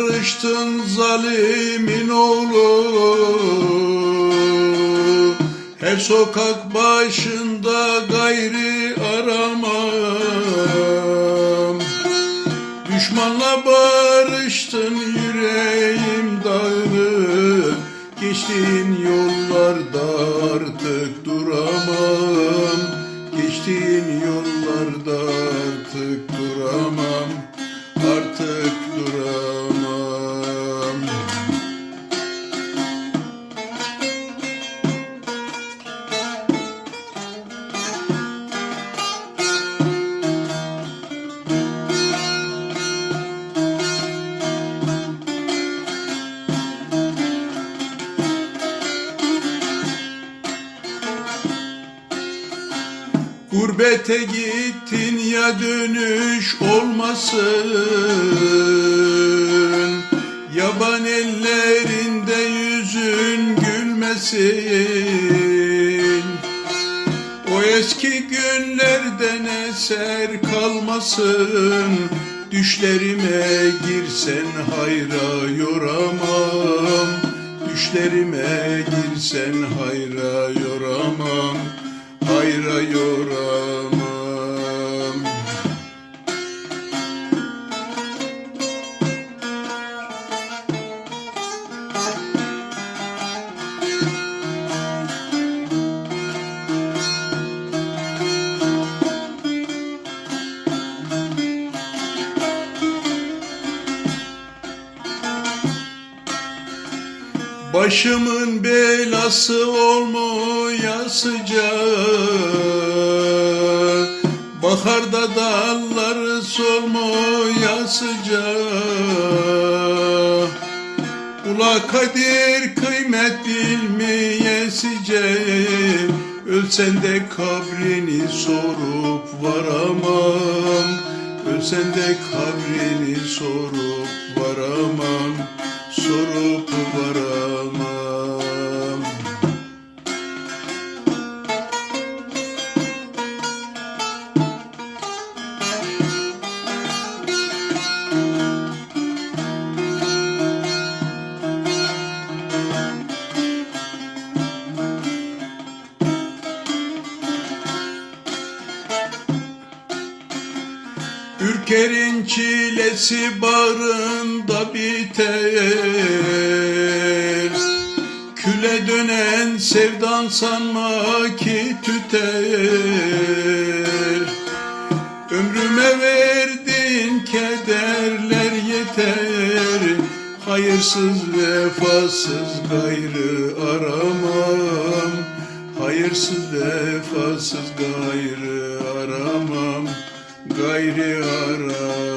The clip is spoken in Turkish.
barıştın zalimin oğlu. Her sokak başında gayri aramam. Düşmanla barıştın yüreğim dağılır Geçtiğin Gurbete gittin ya dönüş olmasın. Yaban ellerinde yüzün gülmesin. O eski günlerden eser kalmasın. Düşlerime girsen hayra yoramam. Düşlerime girsen hayra yoramam Hayra Başımın belası olmuyor sıcak. Baharda dalları solmuyor sıcak. Ula kadir kıymet bilmeyesice Ölsen de kabrini sorup varamam. Ölsen de kabrini sorup Ürkerin çilesi bağrında biter. Küle dönen sevdan sanma ki tüter. Ömrüme verdin kederler yeter. Hayırsız vefasız gayrı aramam. Hayırsız vefasız gayrı aramam Gayri aramam